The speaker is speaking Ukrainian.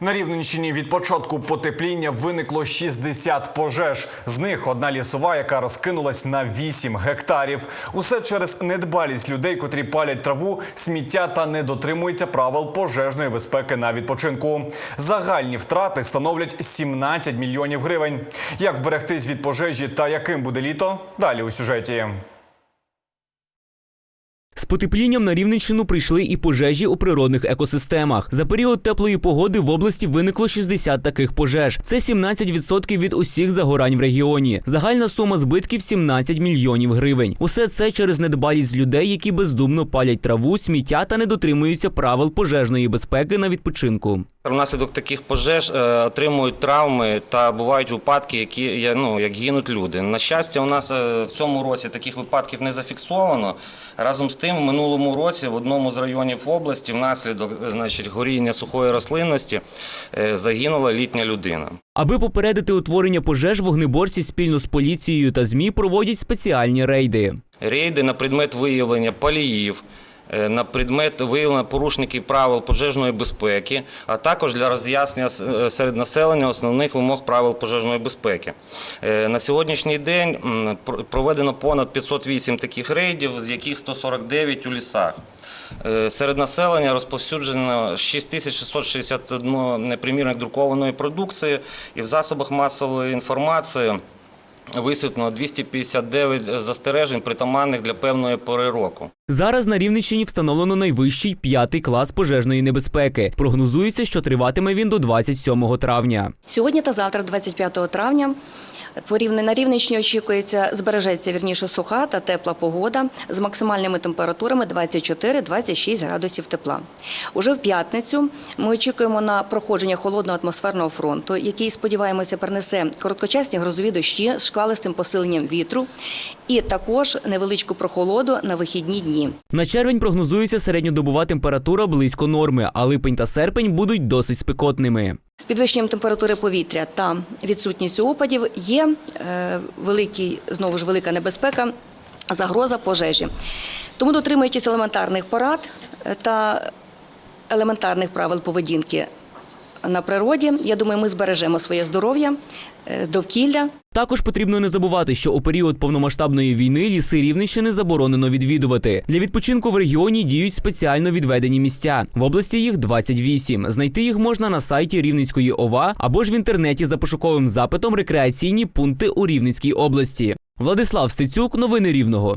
На Рівненщині від початку потепління виникло 60 пожеж. З них одна лісова, яка розкинулась на 8 гектарів. Усе через недбалість людей, котрі палять траву, сміття та не дотримуються правил пожежної безпеки на відпочинку. Загальні втрати становлять 17 мільйонів гривень. Як вберегтись від пожежі та яким буде літо? Далі у сюжеті. З потеплінням на Рівненщину прийшли і пожежі у природних екосистемах. За період теплої погоди в області виникло 60 таких пожеж. Це 17% від усіх загорань в регіоні. Загальна сума збитків 17 мільйонів гривень. Усе це через недбалість людей, які бездумно палять траву, сміття та не дотримуються правил пожежної безпеки на відпочинку. Внаслідок таких пожеж е, отримують травми та бувають випадки, які ну, як гинуть люди. На щастя, у нас е, в цьому році таких випадків не зафіксовано. Разом з тим, в минулому році в одному з районів області внаслідок значить, горіння сухої рослинності е, загинула літня людина. Аби попередити утворення пожеж, вогнеборці спільно з поліцією та змі проводять спеціальні рейди. Рейди на предмет виявлення паліїв, на предмет виявлення порушників правил пожежної безпеки, а також для роз'яснення е, серед населення основних вимог правил пожежної безпеки. Е, На сьогоднішній день проведено понад 508 таких рейдів, з яких 149 у лісах. Е, Серед населення розповсюджено 6661 непримірник друкованої продукції і в засобах масової інформації висвітлено 259 застережень, притаманних для певної пори року. Зараз на Рівненщині встановлено найвищий п'ятий клас пожежної небезпеки. Прогнозується, що триватиме він до 27 травня. Сьогодні та завтра, 25 травня, на Рівненщині очікується, збережеться вірніше суха та тепла погода з максимальними температурами 24-26 градусів тепла. Уже в п'ятницю ми очікуємо на проходження холодного атмосферного фронту, який, сподіваємося, принесе короткочасні грозові дощі з шквалистим посиленням вітру і також невеличку прохолоду на вихідні дні. На червень прогнозується середньодобова температура близько норми, а липень та серпень будуть досить спекотними. З підвищенням температури повітря та відсутністю опадів є е, великий, знову ж велика небезпека, загроза пожежі. Тому дотримуючись елементарних порад е, та елементарних правил поведінки на природі, я думаю, ми збережемо своє здоров'я, е, довкілля. Також потрібно не забувати, що у період повномасштабної війни ліси Рівненщини заборонено відвідувати. Для відпочинку в регіоні діють спеціально відведені місця. В області їх 28. Знайти їх можна на сайті Рівненської ОВА або ж в інтернеті за пошуковим запитом рекреаційні пункти у Рівненській області. Владислав Стецюк, новини Рівного.